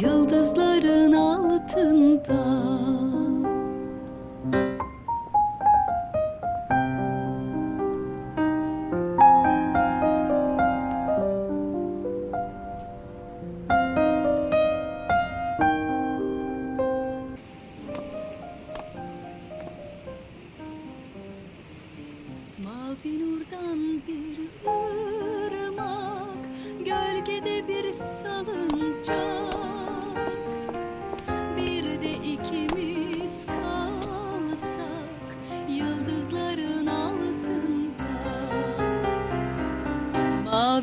Yıldızların altında. Mavi nurdan bir ırmak Gölgede bir salıncak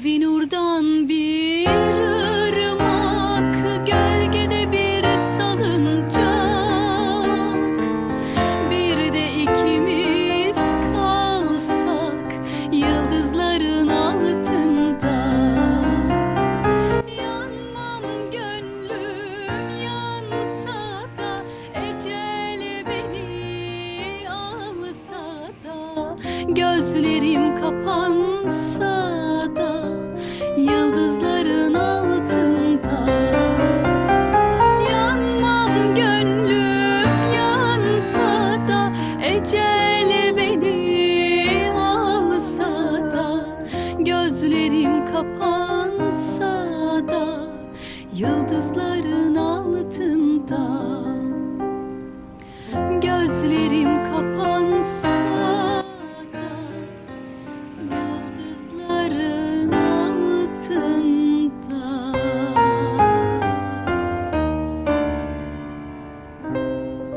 Mavi nurdan bir ırmak Gölgede bir salıncak. Bir de ikimiz kalsak yıldızların altında. Yanmam gönlüm yansa da ecel beni alsa da Gözlerim kapansa Ecel beni alsa Gözlerim kapansa Yıldızların altında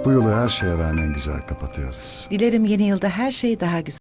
Bu yılı her şeye rağmen güzel kapatıyoruz. Dilerim yeni yılda her şey daha güzel.